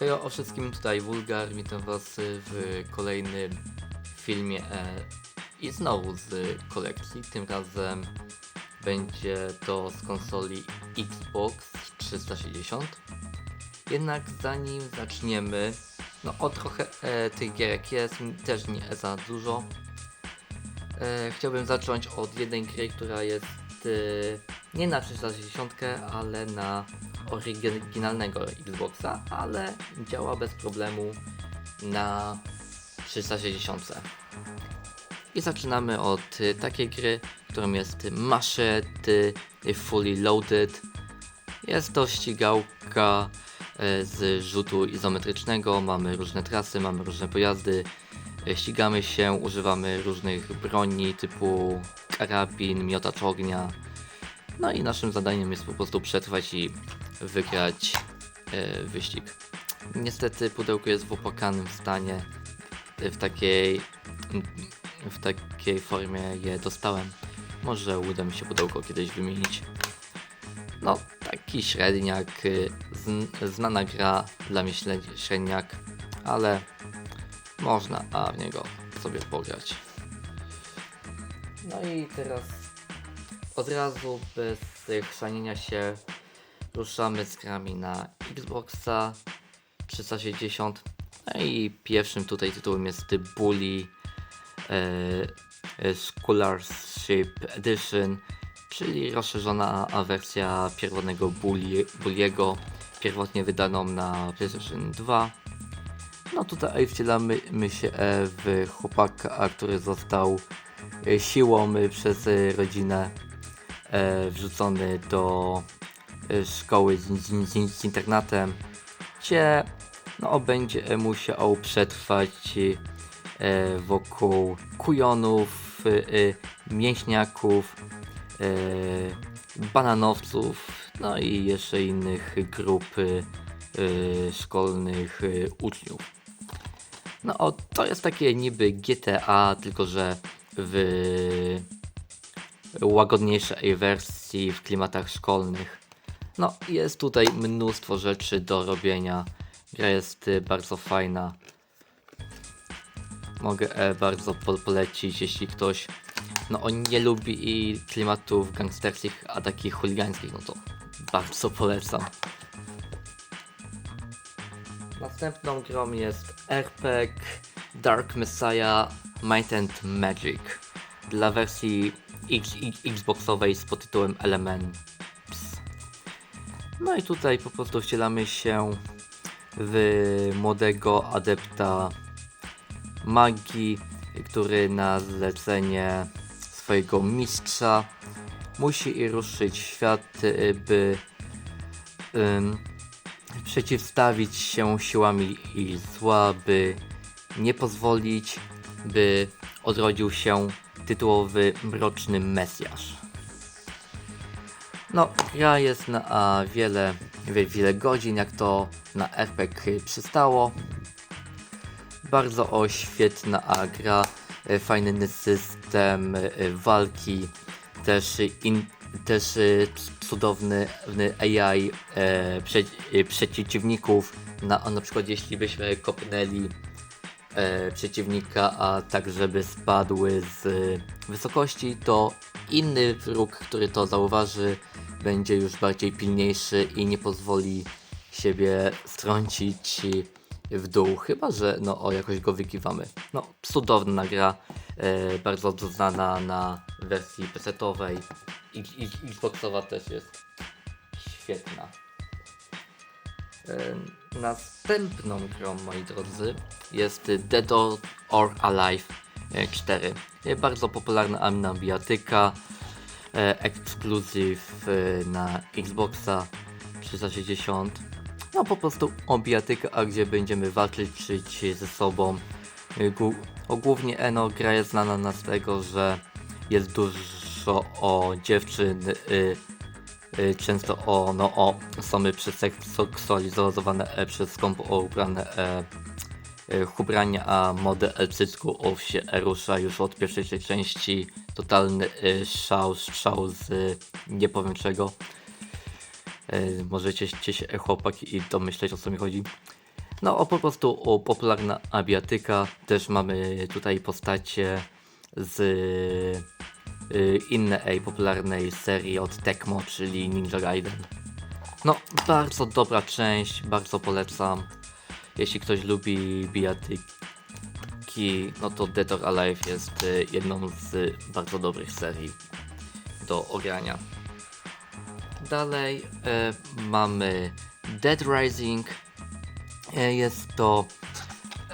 Hejo o wszystkim, tutaj Wulgar, witam was w kolejnym filmie e, i znowu z kolekcji, tym razem będzie to z konsoli Xbox 360. Jednak zanim zaczniemy, no o trochę e, tych gierek jest, też nie za dużo. E, chciałbym zacząć od jednej gry, która jest e, nie na 360, ale na oryginalnego Xboxa, ale działa bez problemu na 360. I zaczynamy od takiej gry, którą jest Machete Fully Loaded. Jest to ścigałka e, z rzutu izometrycznego. Mamy różne trasy, mamy różne pojazdy. E, Ścigamy się, używamy różnych broni typu karabin, miotacz ognia. No i naszym zadaniem jest po prostu przetrwać i wygrać e, wyścig. Niestety pudełko jest w opłakanym stanie. E, W takiej, w takiej formie je dostałem. Może uda mi się pudełko kiedyś wymienić. No, taki średniak, zn- znana gra dla mnie średniak, ale można a w niego sobie pograć. No i teraz od razu bez chrzanienia się ruszamy z grami na Xboxa 360. No i pierwszym tutaj tytułem jest Bully e, e, Scholarship Edition, czyli rozszerzona wersja pierwotnego Bully, Bulliego, pierwotnie wydaną na PlayStation 2. No tutaj wcielamy my się e, w chłopaka, który został e, siłą przez rodzinę wrzucony do szkoły z, z, z, internatem, gdzie no, będzie musiał przetrwać e, wokół kujonów, mięśniaków, bananowców, no i jeszcze innych grup szkolnych uczniów. No to jest takie niby GTA, tylko że w łagodniejszej wersji w klimatach szkolnych. No, jest tutaj mnóstwo rzeczy do robienia. Gra jest y, bardzo fajna. Mogę e, bardzo po polecić, jeśli ktoś no, on nie lubi i klimatów gangsterskich, a takich chuligańskich, no to bardzo polecam. Następną grą jest RPG Dark Messiah Might and Magic dla wersji X, X, Xboxowej z podtytułem Elements. No i tutaj po prostu wcielamy się w młodego adepta magii, który na zlecenie swojego mistrza musi ruszyć świat, by ym, przeciwstawić się siłami i zła, by nie pozwolić, by odrodził się tytułowy mroczny Mesjasz. No, gra jest na wiele, wie, wiele godzin, jak to na RPG przystało. Bardzo o świetna gra, e, fajny system e, walki, też, in, też e, cudowny AI e, prze, przeciwników. Na, na przykład jeśli byśmy kopnęli e, przeciwnika, a tak żeby spadły z wysokości, to inny wróg, który to zauważy, będzie już bardziej pilniejszy i nie pozwoli siebie strącić w dół, chyba że no o jakoś go wykiwamy. No, cudowna gra, e, bardzo znana na wersji PC-owej. I, i, Xboxowa też jest świetna. E, Następną grą, moi drodzy, jest Dead or- Alive e, 4. E, Bardzo popularna ambiatyka, e, ekskluzyw e, na Xboxa 360. No po prostu obijatyka, a gdzie będziemy walczyć ze sobą. E, o, głównie Eno gra jest znana na z tego, że jest dużo o dziewczyn często o, no, o osoby przeseksualizowane e, przez skąpo ubrane e, e, ubrania, a model cycków się rusza już od pierwszej części. Totalny e, szał, szał z e, nie powiem czego. Możecie się chłopaki i domyśleć o co mi chodzi. No o po prostu o popularna abiatyka. Też mamy tutaj postacie z innej popularnej serii od Tecmo, czyli Ninja Gaiden. No, bardzo dobra część, bardzo polecam. Jeśli ktoś lubi bijatyki, no to Dead or Alive jest y, jedną z bardzo dobrych serii do ogrania. Dalej e, mamy Dead Rising. E, jest to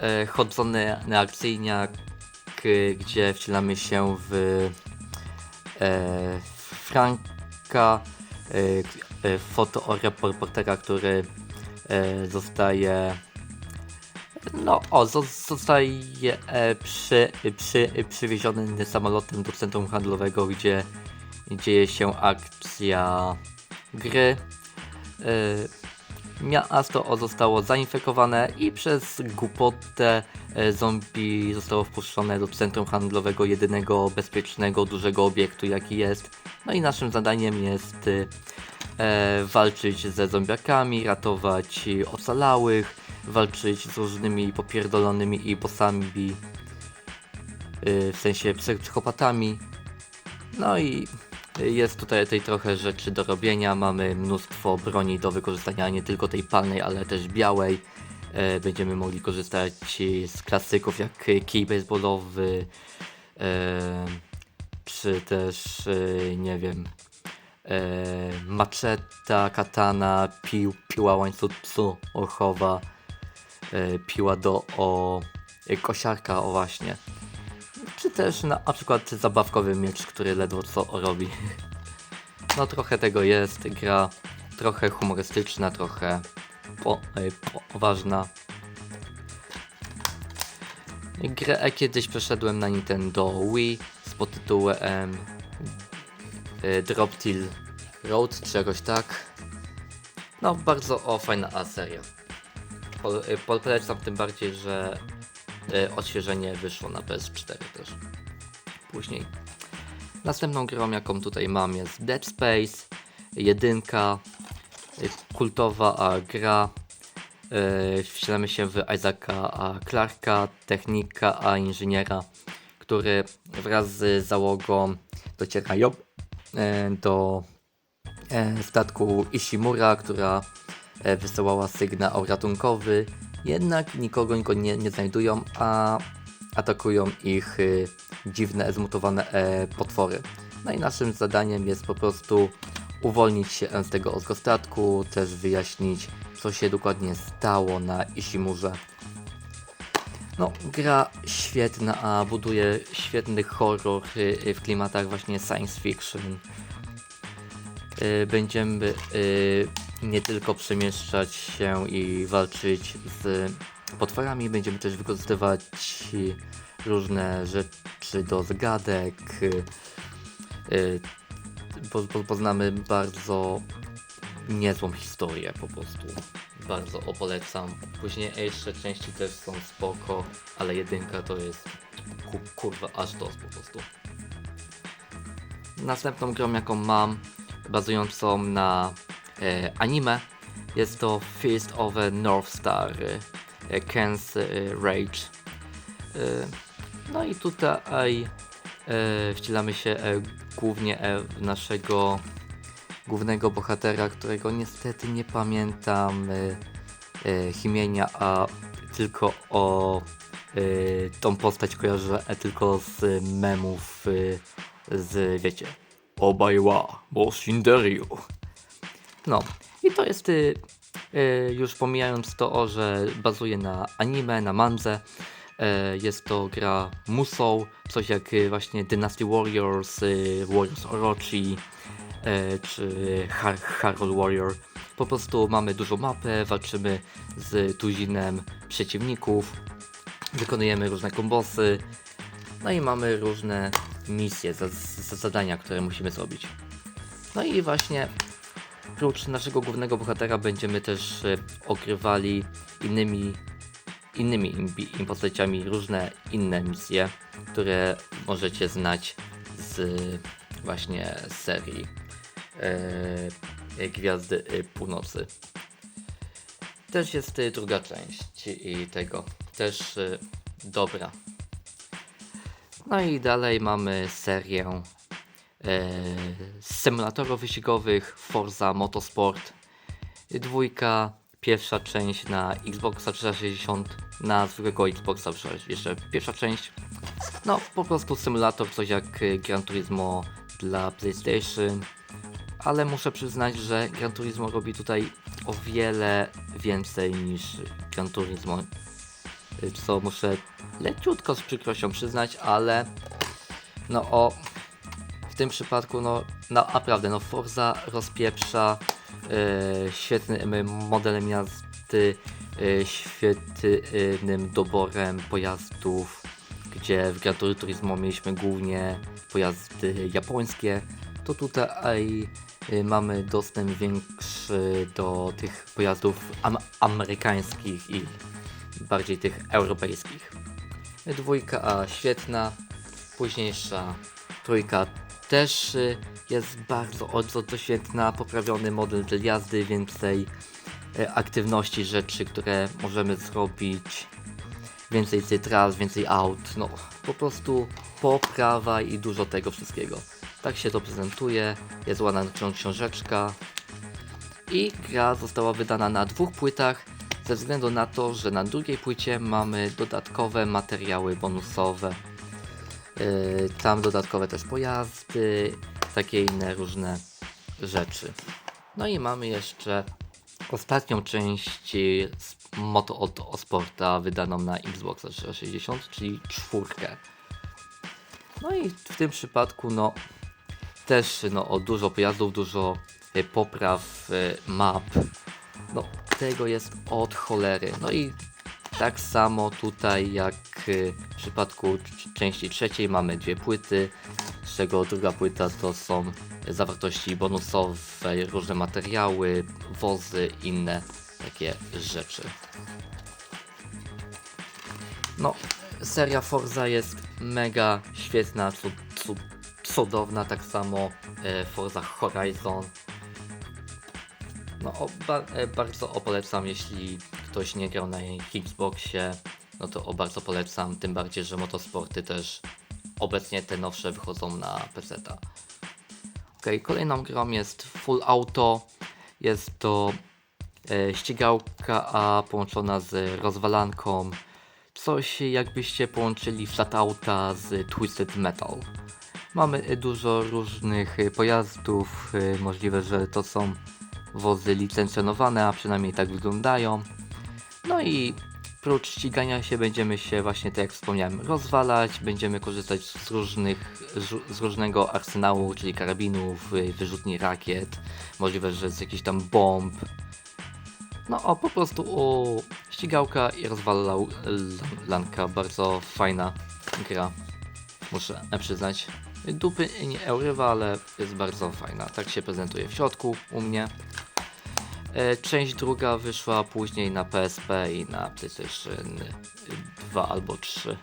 e, chodzony akcyjniak, gdzie wcielamy się w e, Franka, e, fotoreportera, który e, zostaje no, o, zo- zostaje e, przy, przy, przywieziony samolotem do centrum handlowego, gdzie dzieje się akcja gry. E, miasto o zostało zainfekowane i przez głupotę e, zombie zostało wpuszczone do centrum handlowego, jedynego bezpiecznego, dużego obiektu jaki jest. No i naszym zadaniem jest e, walczyć ze zombiakami, ratować ocalałych, walczyć z różnymi popierdolonymi i bossami, y, w sensie psy- psychopatami. No i jest tutaj tej trochę rzeczy do robienia. Mamy mnóstwo broni do wykorzystania, nie tylko tej palnej, ale też białej. E, Będziemy mogli korzystać z klasyków jak kij baseballowy, e, czy też, e, nie wiem, e, maczeta, katana, pił, piła łańcuchowa, e, piła do o, e, kosiarka, o właśnie. Czy też na, na przykład zabawkowy miecz, który ledwo co robi. No trochę tego jest, gra trochę humorystyczna, trochę po, e, poważna. Grę kiedyś przeszedłem na Nintendo Wii z pod tytułem e, Drop Till Road, czy jakoś tak. No bardzo o fajna seria. Po, polecam tym bardziej, że e, odświeżenie wyszło na PS4 też. Później. Następną grą, jaką tutaj mam, jest Dead Space, jedynka, y, kultowa gra. Wcielamy się w Isaaca a Clarka, technika a inżyniera, który wraz z załogą docierają do statku Ishimura, która wysyłała sygnał ratunkowy, jednak nikogo, nikogo nie, nie znajdują, a atakują ich y, dziwne, zmutowane e, potwory. No i naszym zadaniem jest po prostu uwolnić się z tego ostrego statku, też wyjaśnić, co się dokładnie stało na Ishimurze. No, gra świetna, a buduje świetny horror y, y, w klimatach właśnie science fiction. Będziemy nie tylko przemieszczać się i walczyć z potworami, będziemy też wykorzystywać różne rzeczy do zagadek. y, y, po, po, poznamy bardzo niezłą historię po prostu. Bardzo o polecam. Później jeszcze części też są spoko, ale jedynka to jest ku, kurwa aż to po prostu. Następną grą jaką mam, bazującą na anime, jest to Fist of a North Star, e, Ken's e, Rage. E, no i tutaj e, wcielamy się e, głównie e, w naszego głównego bohatera, którego niestety nie pamiętam e, e, imienia, a tylko o e, tą postać kojarzę e, tylko z memów e, z, wiecie, Obajwa, bo Shinderyu. No, i to jest, y, y, już pomijając to, że bazuje na anime, na mandze, e, jest to gra Musou, coś jak y, właśnie Dynasty Warriors, Warriors Orochi, e, czy Har Harold Warrior. Po prostu mamy dużą mapę, walczymy z tuzinem przeciwników, wykonujemy różne kombosy, no i mamy różne misje, za, za zadania, które musimy zrobić. No i właśnie oprócz naszego głównego bohatera będziemy też e, ogrywali innymi innymi postaciami różne inne misje, które możecie znać z właśnie serii e, Gwiazdy e, Północy. Też jest druga część i tego też dobra. No i dalej mamy serię e, symulatorów wyścigowych Forza Motorsport. Dwójka, pierwsza część na Xboxa 360, na zwykłego Xboxa jeszcze pierwsza część. No, po prostu symulator, coś jak y, Gran Turismo dla PlayStation. Ale muszę przyznać, że Gran Turismo robi tutaj o wiele więcej niż Gran Turismo. Y, Co muszę leciutko z przykrością przyznać, ale no o tym przypadku no, no naprawdę no Forza rozpieprza e, świetnym modelem jazdy, świetnym doborem pojazdów, gdzie w Gran Turismo mieliśmy głównie pojazdy japońskie, to tutaj e, mamy dostęp większy do tych pojazdów am amerykańskich i bardziej tych europejskich. Dwójka świetna, późniejsza trójka też y, jest bardzo, świetna, poprawiony model dla jazdy, więcej aktywności, rzeczy, które możemy zrobić, więcej tych tras, więcej aut, no po prostu poprawa i dużo tego wszystkiego. Tak się to prezentuje, jest ładna ksią- książeczka i gra została wydana na dwóch płytach, ze względu na to, że na drugiej płycie mamy dodatkowe materiały bonusowe. Yy, tam dodatkowe też pojazdy, takie inne różne rzeczy. No i mamy jeszcze ostatnią część z Moto Auto Sporta wydaną na Xbox 360, czyli czwórkę. No i w tym przypadku no też no, o dużo pojazdów, dużo y, popraw y, map. No tego jest od cholery. No i tak samo tutaj jak y, w przypadku części trzeciej mamy dwie płyty, z czego druga płyta to są zawartości bonusowe, różne materiały, wozy, inne takie rzeczy. No, seria Forza jest mega świetna, cud, cud, cudowna, tak samo e, Forza Horizon. No, ba, e, bardzo o polecam, jeśli ktoś nie grał na Xboxie, no to o bardzo polecam, tym bardziej, że motosporty też obecnie te nowsze wychodzą na PC. Ok, kolejną grą jest Full Auto. Jest to e, ścigałka A połączona z rozwalanką. Coś jakbyście połączyli Flat Auta z Twisted Metal. Mamy dużo różnych pojazdów. e, Możliwe, że to są wozy licencjonowane, a przynajmniej tak wyglądają. No i prócz ścigania się będziemy się właśnie, tak jak wspomniałem, rozwalać, będziemy korzystać z różnych, z- różnego arsenału, czyli karabinów, wyrzutni rakiet, możliwe, że z jakichś tam bomb. No o, po prostu o ścigałka i rozwalanka, bardzo fajna gra, muszę przyznać. Dupy nie eurywa, ale jest bardzo fajna, tak się prezentuje w środku u mnie. E, Część druga wyszła później na PSP i na PlayStation 2 albo 3.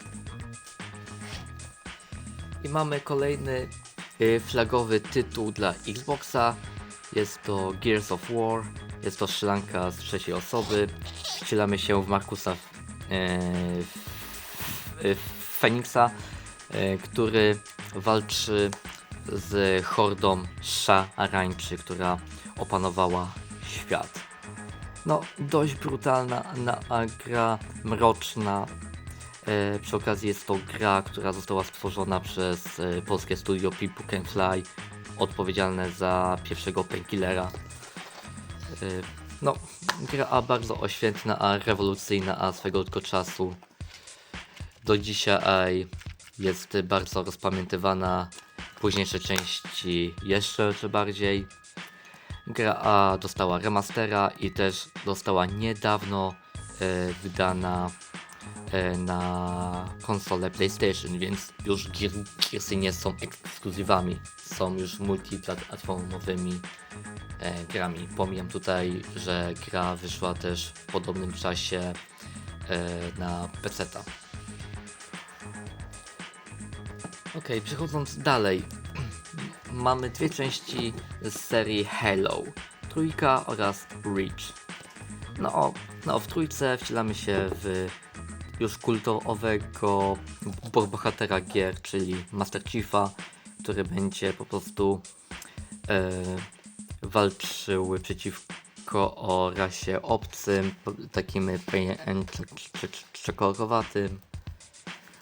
I mamy kolejny y, flagowy tytuł dla Xboxa. Jest to Gears of War. Jest to strzelanka z trzeciej osoby. Wcielamy się w Markusa e, Feniksa, e, który walczy z hordą szarańczy, która opanowała świat. No, dość brutalna na, gra, mroczna. E, przy okazji jest to gra, która została stworzona przez e, polskie studio People Can Fly, odpowiedzialne za pierwszego Painkillera. E, no, gra bardzo oświetna, a rewolucyjna, a swego tylko czasu. Do dzisiaj jest bardzo rozpamiętywana. Późniejsze części jeszcze, jeszcze bardziej. Gra dostała remastera i też została niedawno e, wydana e, na konsolę PlayStation, więc już Gear- Gearsy nie są ekskluzywami, są już multiplatformowymi e, grami. Pomijam tutaj, że gra wyszła też w podobnym czasie e, na PC-ta. Ok, przechodząc dalej, mamy dwie części z serii Halo, trójka oraz Reach. No No, w trójce wcielamy się w już kultowego bo- bohatera gier, czyli Master Chiefa, który będzie po prostu e, walczył przeciwko o rasie obcym, takim czekoladowatym.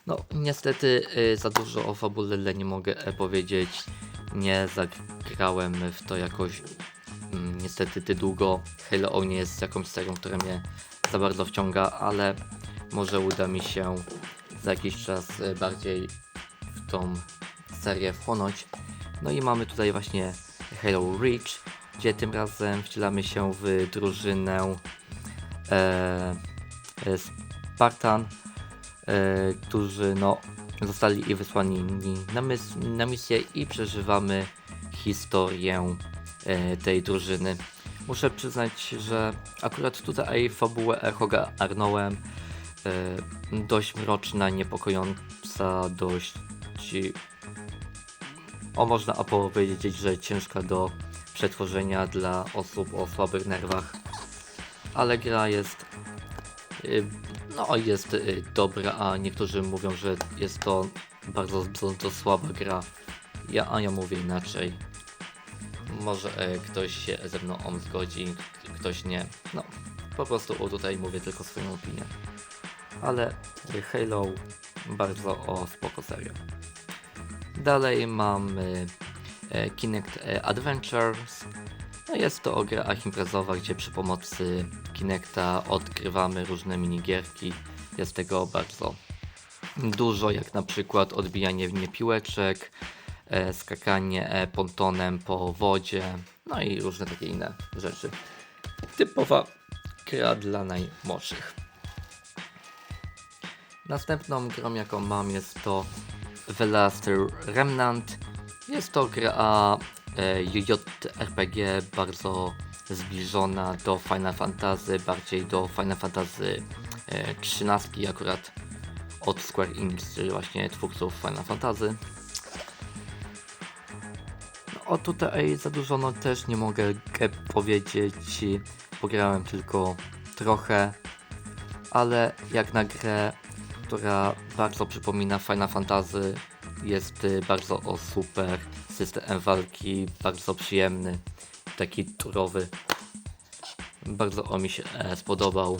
No, niestety y, za dużo o fabule nie mogę e, powiedzieć. Nie zagrałem w to jakoś mm, niestety ty długo. Halo nie jest jakąś serią, która mnie za bardzo wciąga, ale może uda mi się za jakiś czas y, bardziej w tą serię wchłonąć. No i mamy tutaj właśnie Halo Reach, gdzie tym razem wcielamy się w drużynę e, e, Spartan, e, którzy no, zostali i wysłani na, na misję i przeżywamy historię e, tej drużyny. Muszę przyznać, że akurat tutaj fabułę Echoga arnąłem. E, dość mroczna, niepokojąca, dość o można powiedzieć, że ciężka do przetworzenia dla osób o słabych nerwach. Ale gra jest y, no jest y, dobra, a niektórzy mówią, że jest to bardzo, bardzo słaba gra. Ja, a ja mówię inaczej. Może e, ktoś się ze mną on zgodzi, ktoś nie. No, po prostu o, tutaj mówię tylko swoją opinię. Ale y, Halo bardzo o spoko serio. Dalej mamy e, Kinect e, Adventures. No jest to gra imprezowa, gdzie przy pomocy Kinecta odgrywamy różne minigierki. Jest tego bardzo dużo, jak na przykład odbijanie w nie piłeczek, e, skakanie e, pontonem po wodzie, no i różne takie inne rzeczy. Typowa gra dla najmłodszych. Następną grą jaką mam jest to The Last Remnant. Jest to gra e, JRPG bardzo zbliżona do Final Fantasy, bardziej do Final Fantasy e, 13 akurat od Square Enix, czyli właśnie twórców Final Fantasy. No, o tutaj za dużo no też nie mogę powiedzieć, pograłem tylko trochę, ale jak na grę, która bardzo przypomina Final Fantasy, jest y, bardzo o super, system walki bardzo przyjemny, taki turowy. Bardzo on mi się e, spodobał.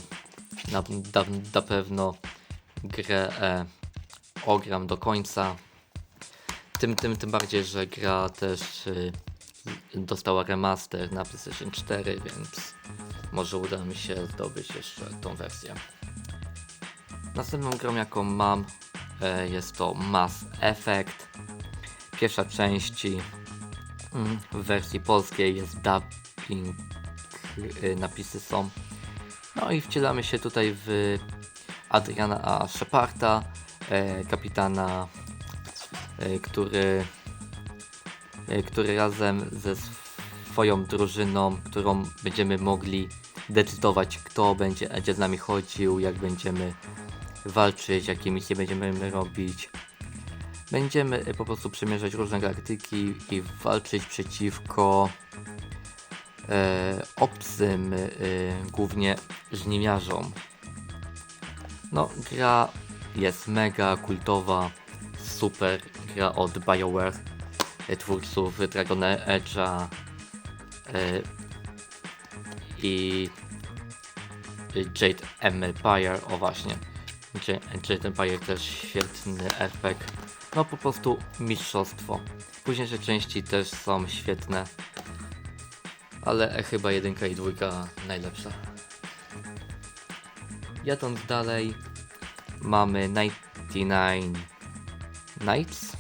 Na, na, na pewno grę e, ogram do końca. Tym, tym, tym bardziej, że gra też y, dostała remaster na PlayStation 4, więc może uda mi się zdobyć jeszcze tą wersję. Następną grą jaką mam e, jest to Mass Effect. Pierwsza część mm, w wersji polskiej jest dubbing, y, napisy są. No i wcielamy się tutaj w Adriana A. Sheparda, e, kapitana, e, który, e, który razem ze swoją drużyną, którą będziemy mogli decydować, kto będzie, będzie z nami chodził, jak będziemy walczyć, jakie misje będziemy robić. Będziemy e, po prostu przemierzać różne galaktyki i walczyć przeciwko e, obcym, e, głównie żniwiarzom. No, gra jest mega kultowa, super gra od BioWare, e, twórców Dragon Edge'a e, i Jade Empire, o właśnie. Jade Empire też świetny RPG. No po prostu mistrzostwo. Późniejsze części też są świetne. Ale e, chyba jedynka i dwójka najlepsza. Jadąc dalej, mamy 99 Nights,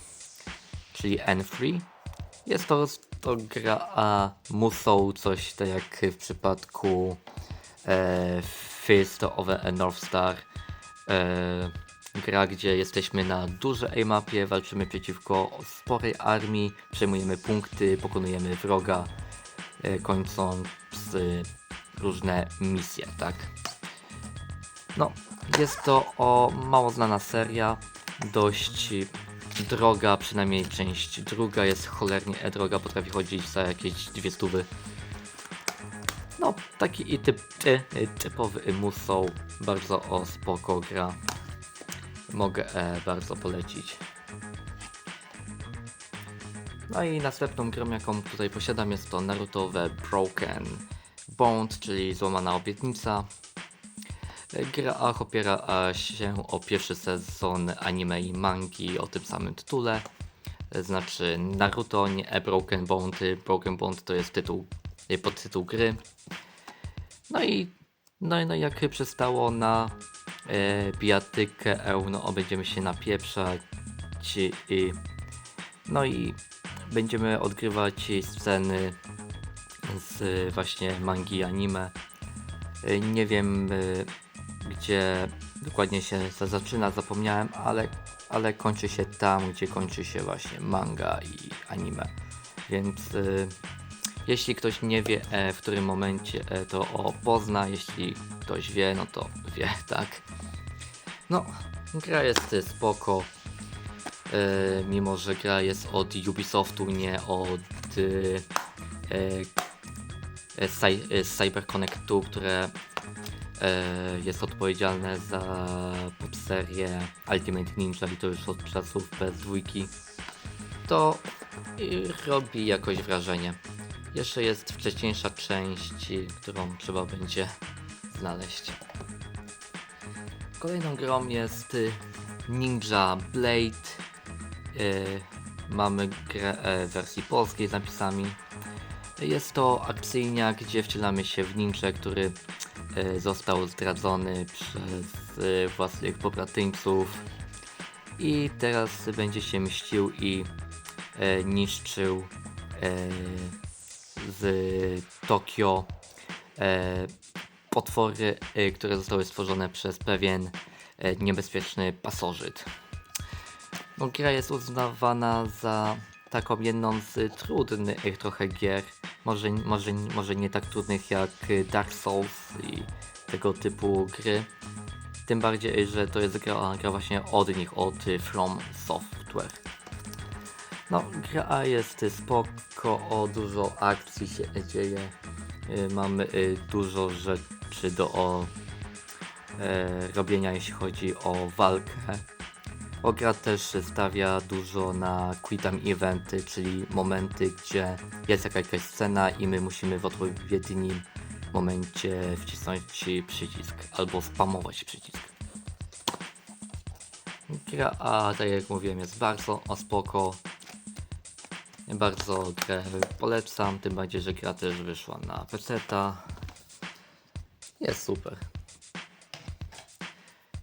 czyli N3. Jest to, to gra a musą coś tak jak w przypadku e, Fist of a North Star. E, gra, gdzie jesteśmy na dużej mapie, walczymy przeciwko sporej armii, przejmujemy punkty, pokonujemy wroga, e, kończąc e, różne misje, tak? No, jest to o mało znana seria, dość droga, przynajmniej część druga jest cholernie e droga, potrafi chodzić za jakieś dwie stówy. No, taki i typ, ty, typowy Musou, bardzo o spoko gra. Mogę e, bardzo polecić. No i następną grą, jaką tutaj posiadam, jest to Narutowe Broken Bond, czyli złamana obietnica. Gra opiera się o pierwszy sezon anime i mangi o tym samym tytule. Znaczy Naruto, nie A Broken Bond. Broken Bond to jest tytuł, podtytuł gry. No i, no, no jak przystało na e, bijatykę EU, no będziemy się napieprzać i, no i będziemy odgrywać sceny z właśnie mangi anime. E, Nie wiem e, gdzie dokładnie się za- zaczyna, zapomniałem, ale, ale kończy się tam, gdzie kończy się właśnie manga i anime. Więc jeśli ktoś nie wie w którym momencie to o pozna, jeśli ktoś wie, no to wie, tak. No, gra jest spoko. E, mimo, że gra jest od Ubisoftu, nie od Cy- e, CyberConnectu, które e, jest odpowiedzialne za serię Ultimate Ninja i to już od czasów PS2 to robi jakoś wrażenie. Jeszcze jest wcześniejsza część, którą trzeba będzie znaleźć. Kolejną grą jest y, Ninja Blade. Y, Mamy grę e, w wersji polskiej z napisami. Jest to akcyjnia, gdzie wcielamy się w ninja, który e, został zdradzony przez e, własnych pobratyńców i teraz będzie się mścił i niszczył z Tokio potwory, e, które zostały stworzone przez pewien e, niebezpieczny pasożyt. No, gra jest uznawana za taką jedną z trudnych trochę gier. Może, może, może nie tak trudnych jak Dark Souls i tego typu gry. Tym bardziej, że to jest gra, gra właśnie od nich, od y, From Software. No, gra jest spoko, o dużo akcji się dzieje. Y, Mamy y, dużo rzeczy do o, e, robienia, jeśli chodzi o walkę. Bo gra też stawia dużo na quick time eventy, czyli momenty, gdzie jest jakaś scena i my musimy w odpowiednim momencie wcisnąć przycisk albo spamować przycisk. Gra, a tak jak mówiłem, jest bardzo spoko. Bardzo grę polecam, tym bardziej, że gra też wyszła na PC-ta. Jest super.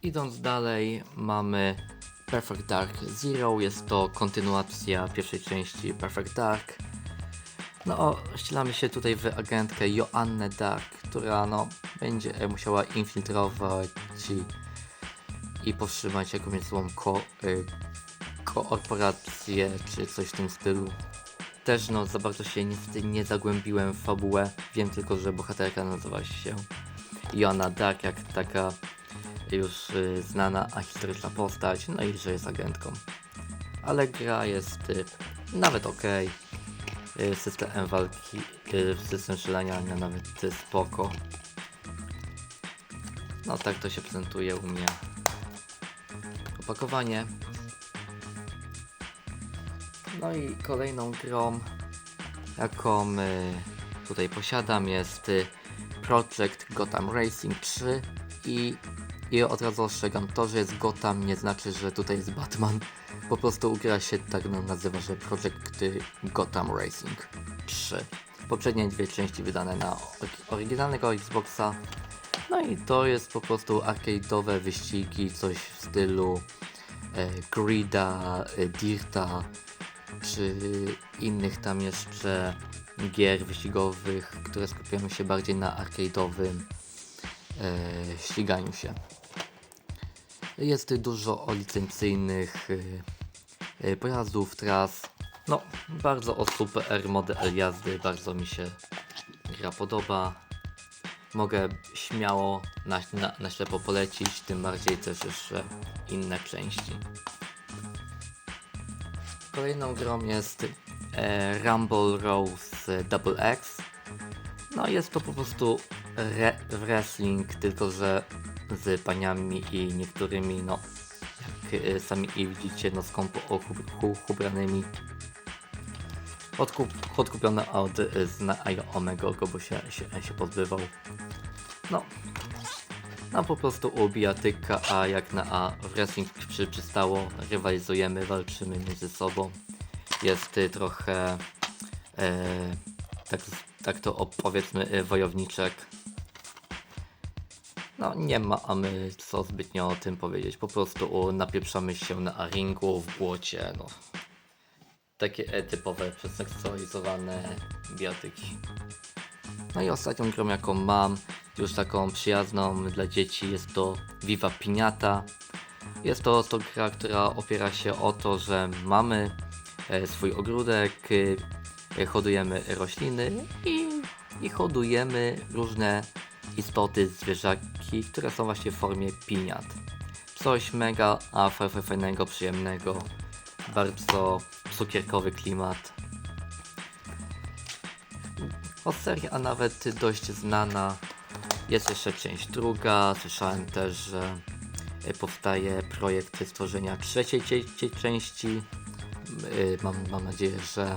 Idąc dalej, mamy Perfect Dark Zero. Jest to kontynuacja pierwszej części Perfect Dark. No, ścielamy się tutaj w agentkę Joannę Dark, która no, będzie musiała infiltrować i, i powstrzymać jakąś złą ko, y, korporację czy coś w tym stylu. Też no, za bardzo się niestety nie zagłębiłem w fabułę. Wiem tylko, że bohaterka nazywa się Joanna Dark, jak taka już y, znana a historyczna postać, no i że jest agentką. Ale gra jest y, nawet ok. Y, system walki, y, system strzelania no, nawet y, spoko. No tak to się prezentuje u mnie. Opakowanie. No i kolejną grą, jaką y, tutaj posiadam jest y, Project Gotham Racing 3 i, i od razu ostrzegam, to, że jest Gotham nie znaczy, że tutaj jest Batman. Po prostu gra się tak no, nazywa, że Project Gotham Racing 3. Poprzednie dwie części wydane na ory- oryginalnego Xboxa. No i to jest po prostu arcade'owe wyścigi, coś w stylu e, Grida, e, Dirta, czy innych tam jeszcze gier wyścigowych, które skupiają się bardziej na arcade'owym e, ściganiu się. Jest dużo o licencyjnych e, e, pojazdów, tras. No, bardzo o super model jazdy, bardzo mi się gra podoba. Mogę śmiało na, na, na ślepo polecić, tym bardziej też jeszcze inne części. Kolejną grą jest e, Rumble Rose Double X. No jest to po prostu re, wrestling, tylko że z paniami i niektórymi, no, jak y, sami widzicie, no skąpo ubranymi. Odkup, odkupione od y, znajomego, go, bo się, się, się pozbywał. No, no po prostu ubijatyka, a jak na a wrestling przy, przystało, rywalizujemy, walczymy między sobą. Jest y, trochę, e, tak, tak to opowiedzmy, y, wojowniczek. No nie ma a my co zbytnio o tym powiedzieć, po prostu o, napieprzamy się na ringu, w błocie, no. Takie e, typowe, przeseksualizowane bijatyki. No i ostatnią grą jaką mam, już taką przyjazną dla dzieci, jest to Viva Piniata. Jest to, to gra, która opiera się o to, że mamy e, swój ogródek, e, hodujemy rośliny i, i hodujemy różne istoty, zwierzaki, które są właśnie w formie piniat. Coś mega a fa- fa- fajnego, przyjemnego, bardzo cukierkowy klimat. O serii, a nawet dość znana. Jest jeszcze część druga. Słyszałem też, że powstaje projekt stworzenia trzeciej cie- cie- części. Y, Mam, mam nadzieję, że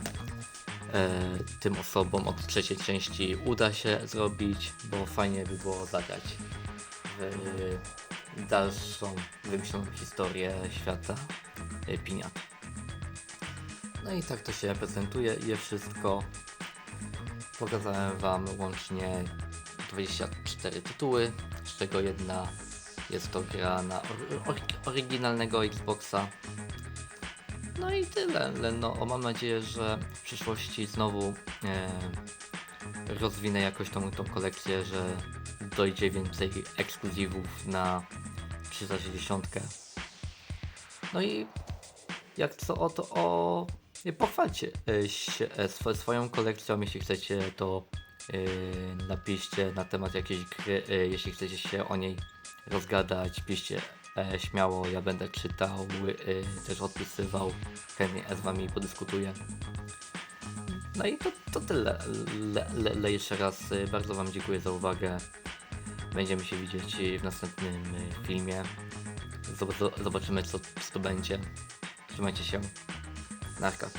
e, tym osobom od trzeciej części uda się zrobić, bo fajnie by było zagrać w dalszą wymyśloną historię świata e, Piniat. No i tak to się prezentuje jest wszystko. Pokazałem Wam łącznie 24 tytuły, z czego jedna jest to gra na or- or- oryginalnego Xboxa. No i tyle. Le- No, mam nadzieję, że w przyszłości znowu e, rozwinę jakoś tą, tą kolekcję, że dojdzie więcej ekskluzywów na 360. No i jak co o to o pochwalcie e, się e, swo, swoją kolekcją, jeśli chcecie to e, napiszcie na temat jakiejś gry, jeśli chcecie się o niej rozgadać, piszcie e, śmiało, ja będę czytał, e, też odpisywał, chętnie z wami podyskutuję. No i to, to tyle. Le, le, le jeszcze raz e, bardzo wam dziękuję za uwagę. Będziemy się widzieć w następnym e, filmie. Zob- Zobaczymy co, co to będzie. Trzymajcie się. Narka.